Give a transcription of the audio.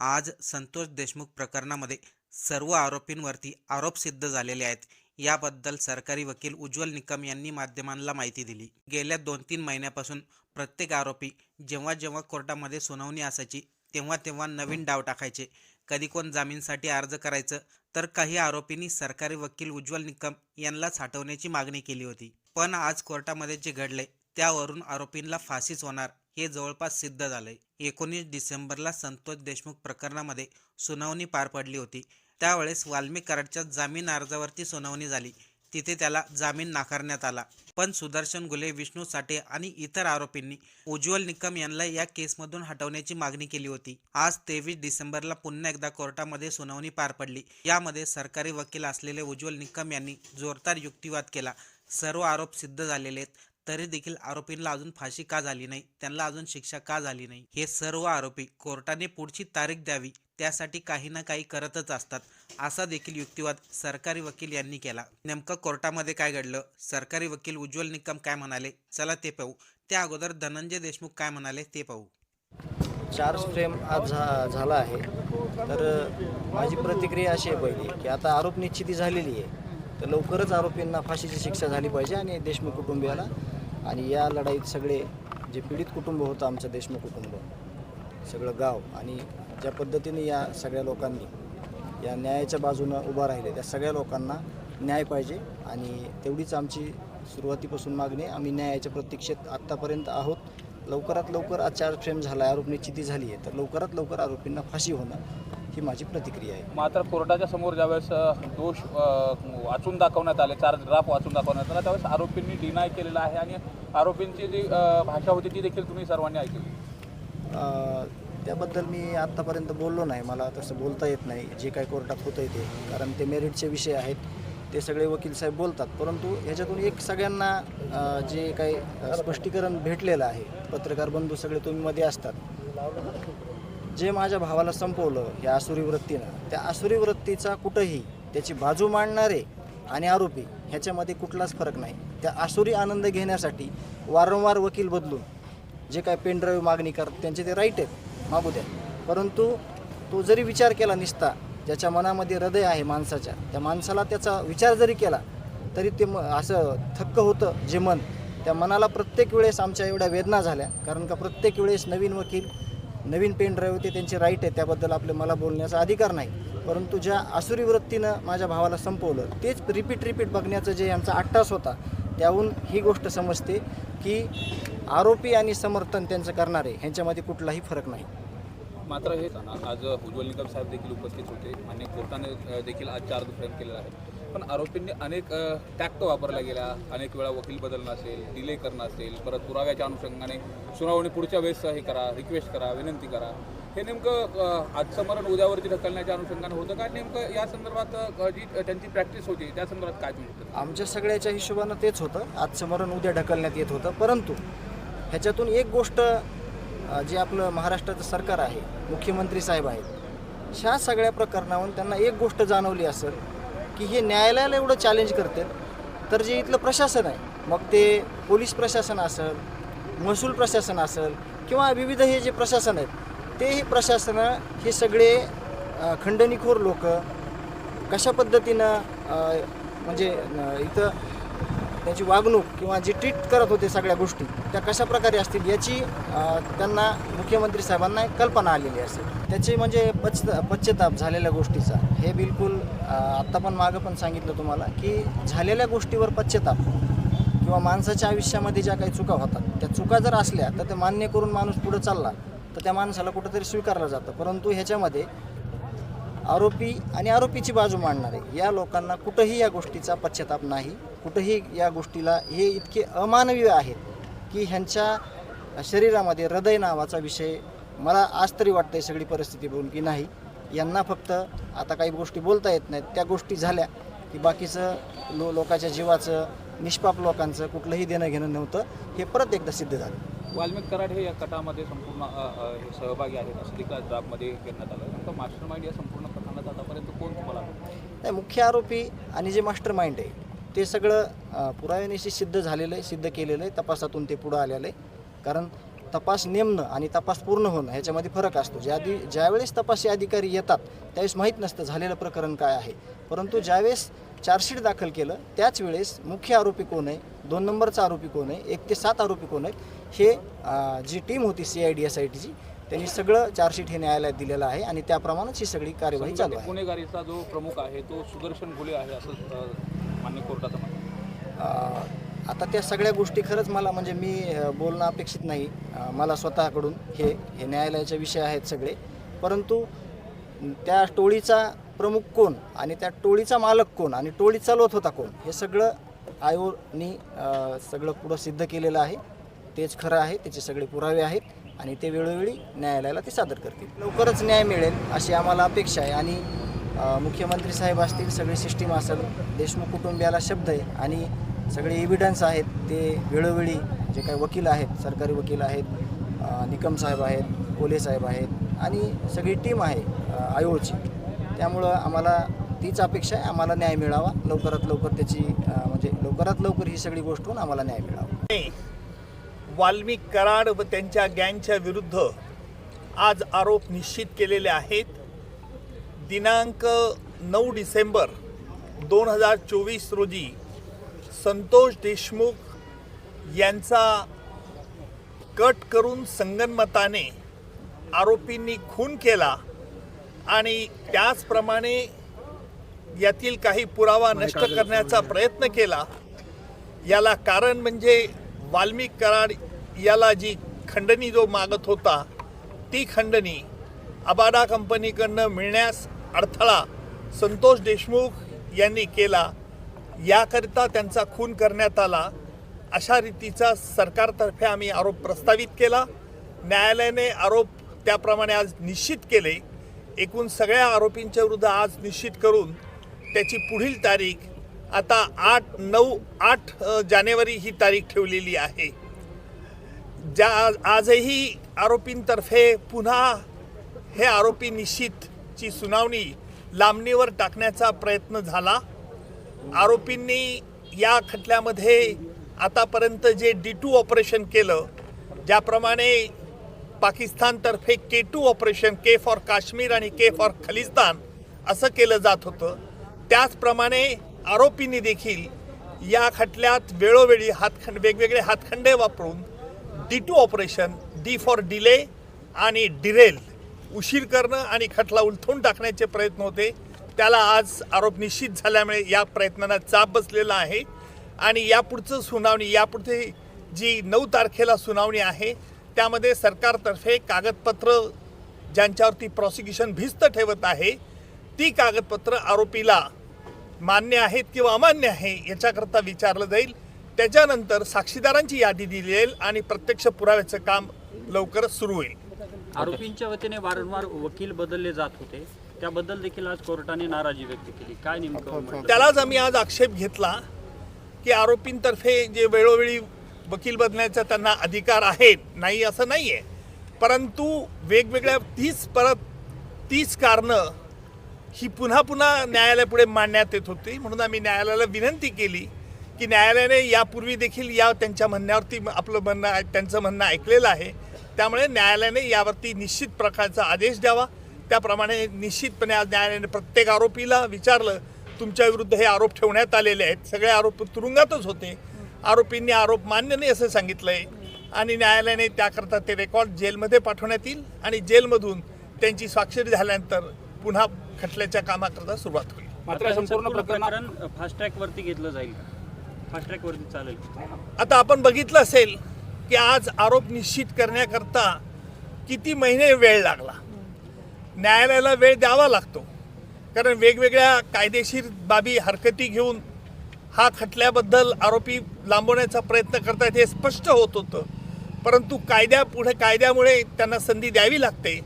आज संतोष देशमुख प्रकरणामध्ये सर्व आरोपींवरती आरोप सिद्ध झालेले आहेत. याबद्दल सरकारी वकील उज्ज्वल निकम यांनी माध्यमांना माहिती दिली. गेल्या दोन तीन महिन्यापासून प्रत्येक आरोपी जेव्हा जेव्हा कोर्टामध्ये सुनावणी असायची तेव्हा तेव्हा नवीन डाव टाकायचे. कधी कोण जामीनसाठी अर्ज करायचं तर काही आरोपींनी सरकारी वकील उज्ज्वल निकम यांनाच हटवण्याची मागणी केली होती. पण आज कोर्टामध्ये जे घडले त्यावरून आरोपींना फाशीच होणार हे जवळपास सिद्ध झालंय. एकोणीस डिसेंबरला संतोष देशमुख प्रकरणामध्ये सुनावणी पार पडली होती. त्यावेळेस वाल्मिक कराडच्या जामीन अर्जावरती सुनावणी झाली. तिथे त्याला जामीन नाकारण्यात आला. पण सुदर्शन गुले विष्णू साठे आणि इतर आरोपींनी उज्ज्वल निकम यांना या केसमधून हटवण्याची मागणी केली होती. आज तेवीस डिसेंबरला पुन्हा एकदा कोर्टामध्ये सुनावणी पार पडली. यामध्ये सरकारी वकील असलेले उज्ज्वल निकम यांनी जोरदार युक्तिवाद केला. सर्व आरोप सिद्ध झालेले आहेत. तरी देखील आरोपींना अजून फाशी का झाली नाही? त्यांना अजून शिक्षा का झाली नाही? हे सर्व आरोपी कोर्टाने पुढची तारीख द्यावी त्यासाठी काही ना काही करतच असतात. असा देखील युक्तिवाद सरकारी वकील यांनी केला. नेमकं कोर्टामध्ये काय घडलं? सरकारी वकील उज्ज्वल निकम काय म्हणाले? चला ते पाहू. त्या अगोदर धनंजय देशमुख काय म्हणाले ते पाहू. चार्ज फ्रेम आज झाला आहे. तर माझी प्रतिक्रिया अशी आहे पहिली की आता आरोप निश्चिती झालेली आहे. तर लवकरच आरोपींना फाशीची शिक्षा झाली पाहिजे आणि देशमुख कुटुंबियाला आणि या लढाईत सगळे जे पीडित कुटुंब होतं आमचं देशमुख कुटुंब सगळं गाव आणि ज्या पद्धतीने या सगळ्या लोकांनी या न्यायाच्या बाजूनं उभा राहिले त्या सगळ्या लोकांना न्याय पाहिजे आणि तेवढीच आमची सुरुवातीपासून मागणी आम्ही न्यायाच्या प्रतीक्षेत आत्तापर्यंत आहोत. लवकरात लवकर आज चार्ज फ्रेम झाला आहे आरोप निश्चिती झाली आहे तर लवकरात लवकर आरोपींना फाशी होणं ही माझी प्रतिक्रिया आहे. मात्र कोर्टाच्या समोर ज्यावेळेस दोष वाचून दाखवण्यात आले चार ड्राफ्ट वाचून दाखवण्यात आला त्यावेळेस आरोपींनी डिनाय केलेला आहे आणि आरोपींची जी भाषा होती ती देखील तुम्ही सर्वांनी ऐकली. त्याबद्दल मी आत्तापर्यंत बोललो नाही. मला तसं बोलता येत नाही. जे काही कोर्टात होतं ते. कारण ते मेरिटचे विषय आहेत. ते सगळे वकील साहेब बोलतात. परंतु ह्याच्यातून एक सगळ्यांना जे काही स्पष्टीकरण भेटलेलं आहे. पत्रकार बंधू सगळे तुम्ही मध्ये असतात. जे माझ्या भावाला संपवलं या आसुरी वृत्तीनं त्या आसुरी वृत्तीचा कुठंही त्याची बाजू मांडणारे आणि आरोपी ह्याच्यामध्ये कुठलाच फरक नाही. त्या आसुरी आनंद घेण्यासाठी वारंवार वकील बदलून जे काय पेनड्राईव्ह मागणी करतात त्यांचे ते राईट आहेत मागू द्या. परंतु तो जरी विचार केला निसता ज्याच्या मनामध्ये हृदय आहे माणसाच्या त्या माणसाला त्याचा विचार जरी केला तरी ते म असं थक्क होतं जे मन. त्या मनाला प्रत्येक वेळेस आमच्या एवढ्या वेदना झाल्या कारण का प्रत्येक वेळेस नवीन वकील नवीन पेन ड्राईव्ह ते त्यांचे राईट आहे त्याबद्दल आपले मला बोलण्याचा अधिकार नाही. परंतु ज्या आसुरी वृत्तीनं माझ्या भावाला संपवलं तेच रिपीट रिपीट बघण्याचं जे यांचा अट्टास होता त्याहून ही गोष्ट समजते की आरोपी आणि समर्थन त्यांचं करणारे ह्यांच्यामध्ये कुठलाही फरक नाही. मात्र हे आज उज्ज्वल निकम साहेब देखील उपस्थित होते. आणि कोर्टाने देखील आज चार्ज फ्रेम केलेला आहे. पण आरोपींनी अनेक टॅक्ट वापरल्या गेल्या. अनेक वेळा वकील बदलणं असेल डिले करणं असेल परत पुराव्याच्या अनुषंगाने सुनावणी पुढच्या वेळेस हे करा रिक्वेस्ट करा विनंती करा. हे नेमकं आजचं मरण उद्यावरती ढकलण्याच्या अनुषंगाने होतं का? नेमकं या संदर्भात जी त्यांची प्रॅक्टिस होती त्या संदर्भात काय तुम्ही आमच्या सगळ्याच्या हिशोबानं तेच होतं. आजचं मरण उद्या ढकलण्यात येत होतं. परंतु ह्याच्यातून एक गोष्ट जे आपलं महाराष्ट्राचं सरकार आहे मुख्यमंत्री साहेब आहेत ह्या सगळ्या प्रकरणावरून त्यांना एक गोष्ट जाणवली असेल की हे न्यायालयाला एवढं चॅलेंज करते. तर जे इथलं प्रशासन आहे मग ते पोलीस प्रशासन असेल महसूल प्रशासन असेल किंवा विविध हे जे प्रशासन आहेत ते हे प्रशासनं हे सगळे खंडणीखोर लोक कशा पद्धतीनं म्हणजे न- इथं त्याची वागणूक किंवा जे ट्रीट करत होते सगळ्या गोष्टी त्या कशा प्रकारे असतील याची त्यांना मुख्यमंत्री साहेबांना एक कल्पना आलेली असेल. त्याचे म्हणजे पच पश्चाताप झालेल्या गोष्टीचा. हे बिलकुल आत्ता पण मागं पण सांगितलं तुम्हाला की झालेल्या गोष्टीवर पश्चाताप किंवा माणसाच्या आयुष्यामध्ये ज्या काही चुका होतात त्या चुका जर असल्या तर ते मान्य करून माणूस पुढं चालला तर त्या माणसाला कुठंतरी स्वीकारलं जातं. परंतु ह्याच्यामध्ये आरोपी आणि आरोपीची बाजू मांडणारे. या लोकांना कुठंही या गोष्टीचा पश्चाताप नाही. कुठंही या गोष्टीला हे इतके अमानवीय आहेत की ह्यांच्या शरीरामध्ये हृदय नावाचा विषय मला आज तरी वाटतंय सगळी परिस्थिती बघून की नाही. यांना फक्त आता काही गोष्टी बोलता येत नाहीत. त्या गोष्टी झाल्या की बाकीचं लो लोकाच्या जीवाचं निष्पाप लोकांचं कुठलंही देणं घेणं नव्हतं. हे परत एकदा सिद्ध झालं. वाल्मिक कराड हे या कटामध्ये संपूर्ण सहभागी आहेत. असं देखील ड्राफ्टमध्ये घेण्यात आलं. मास्टर माइंड या संपूर्ण करण्यात आतापर्यंत कोण तुम्हाला? नाही मुख्य आरोपी आणि जे मास्टर माइंड आहे ते सगळं पुराव्यानिशी सिद्ध झालेलं आहे सिद्ध केलेलं आहे. तपासातून ते पुढं आलेलं आहे. कारण तपास नेमणं आणि तपास पूर्ण होणं ह्याच्यामध्ये फरक असतो. ज्या आधी ज्यावेळेस तपासी अधिकारी येतात त्यावेळेस माहीत नसतं झालेलं प्रकरण काय आहे. परंतु ज्यावेळेस चार्जशीट दाखल केलं त्याच वेळेस मुख्य आरोपी कोण आहे दोन नंबरचा आरोपी कोण आहे एक ते सात आरोपी कोण आहेत हे जी टीम होती C I D S I टीची त्यांनी सगळं चार्जशीट हे न्यायालयात दिलेलं आहे आणि त्याप्रमाणेच ही सगळी कार्यवाही चालू आहे. गुन्हेगारीचा जो प्रमुख आहे तो सुदर्शन घुले आहे असं मान्य कोर्टाचं म्हणणं आता त्या सगळ्या गोष्टी खरंच मला म्हणजे मी बोलणं अपेक्षित नाही. मला स्वतःकडून हे हे न्यायालयाचे विषय आहेत सगळे. परंतु त्या टोळीचा प्रमुख कोण आणि त्या टोळीचा मालक कोण आणि टोळी चालवत होता कोण हे सगळं आयोगनी सगळं पुढं सिद्ध केलेलं आहे. तेच खरं आहे त्याचे सगळे पुरावे आहेत. आणि ते वेळोवेळी न्यायालयाला ते सादर करतील. लवकरच न्याय मिळेल अशी आम्हाला अपेक्षा आहे. आणि मुख्यमंत्री साहेब असतील सगळी सिस्टीम असेल देशमुख कुटुंबियाला शब्द आहे आणि सगळे एव्हिडन्स आहेत ते वेळोवेळी जे काही वकील आहेत सरकारी वकील आहेत निकम साहेब आहेत कोले साहेब आहेत आणि सगळी टीम आहे अ, आयोगची त्यामुळं आम्हाला तीच अपेक्षा आहे आम्हाला न्याय मिळावा. लवकरात लवकर त्याची म्हणजे लवकरात लवकर ही सगळी गोष्ट होऊन आम्हाला न्याय मिळावा. वाल्मिक कराड व त्यांच्या गँगच्या विरुद्ध आज आरोप निश्चित केलेले आहेत. दिनांक नऊ डिसेंबर दोन हजार चोवीस रोजी संतोष देशमुख यांचा कट करून संगनमताने आरोपींनी खून केला आणि त्याचप्रमाणे यातील काही पुरावा नष्ट करण्याचा प्रयत्न केला. याला कारण म्हणजे वाल्मिक कराड याला जी खंडणी जो मागत होता ती खंडणी अबाडा कंपनीकडनं मिळण्यास अडथळा संतोष देशमुख यांनी केला याकरिता त्यांचा खून करण्यात आला. अशा रीतीचा सरकारतर्फे आम्ही आरोप प्रस्तावित केला. न्यायालयाने आरोप त्याप्रमाणे आज निश्चित केले. एकूण सगळ्या आरोपींच्या विरुद्ध आज निश्चित करून त्याची पुढील तारीख आता आठ नऊ आठ जानेवारी ही तारीख ठेवलेली आहे. ज्या आजही आरोपींतर्फे पुन्हा हे आरोपी निश्चितची सुनावणी लांबणीवर टाकण्याचा प्रयत्न झाला. आरोपींनी या खटल्यामध्ये आतापर्यंत जे डी टू ऑपरेशन केलं ज्याप्रमाणे पाकिस्तानतर्फे K two operation K for Kashmir आणि के फॉर खलिस्तान असं केलं जात होतं. त्याचप्रमाणे आरोपींनी देखील या खटल्यात वेळोवेळी हातखंड वेगवेगळे हातखंडे वापरून D two operation D for delay आणि डिरेल उशीर करणं आणि खटला उलथून टाकण्याचे प्रयत्न होते. त्याला आज आरोप निश्चित झाल्यामुळे या प्रयत्नांना चाप बसलेला आहे. आणि यापुढचं सुनावणी यापुढे जी नऊ तारखेला सुनावणी आहे त्यामध्ये सरकारतर्फे कागदपत्र ज्यांच्यावरती प्रॉसिक्युशन भिस्त ठेवत आहे ती कागदपत्र आरोपीला मान्य आहेत किंवा अमान्य आहे याच्याकरता विचारलं जाईल. त्याच्यानंतर साक्षीदारांची यादी दिली जाईल आणि प्रत्यक्ष पुराव्याचं काम लवकरच सुरू होईल. आरोपींच्या वतीने वारंवार वकील बदलले जात होते. त्याबद्दल देखील आज कोर्टाने नाराजी व्यक्त केली. काय नेमकं? त्यालाच आम्ही आज आक्षेप घेतला की आरोपींतर्फे जे वेळोवेळी वकील बदलण्याचा त्यांना अधिकार आहे नाही असं नाही आहे परंतु वेगवेगळ्या तीस परत तीस कारणं ही पुन्हा पुन्हा न्यायालयापुढे मांडण्यात येत होती. म्हणून आम्ही न्यायालयाला विनंती केली की न्यायालयाने यापूर्वी देखील या त्यांच्या म्हणण्यावरती आपलं म्हणणं आहे- त्यांचं म्हणणं ऐकलेलं आहे. त्यामुळे न्यायालयाने यावरती निश्चित प्रकारचा आदेश द्यावा. त्याप्रमाणे निश्चितपणे आज न्यायालयाने प्रत्येक आरोपीला विचारलं तुमच्या विरुद्ध हे आरोप ठेवण्यात आलेले आहेत. सगळे आरोप तुरुंगातच होते. आरोपींनी आरोप मान्य नाही असं सांगितलंय. आणि न्यायालयाने त्याकरता ते रेकॉर्ड जेलमध्ये पाठवण्यात येईल आणि जेलमधून त्यांची स्वाक्षरी झाल्यानंतर पुन्हा खटल्याच्या कामाकरता सुरुवात होईल. मात्र हे संपूर्ण प्रकरण फास्ट ट्रॅक वरती घेतलं जाईल चालेल. आता आपण बघितलं असेल की आज आरोप निश्चित करण्याकरता किती महिने वेळ लागला? न्यायालयाला वेळ द्यावा लागतो. कारण वेगवेगळ्या कायदेशीर बाबी हरकती घेऊन हा खटल्याबद्दल आरोपी लांबवण्याचा प्रयत्न करतायत हे स्पष्ट होत होतं. परंतु कायद्या पुढे कायद्यामुळे त्यांना संधी द्यावी लागते.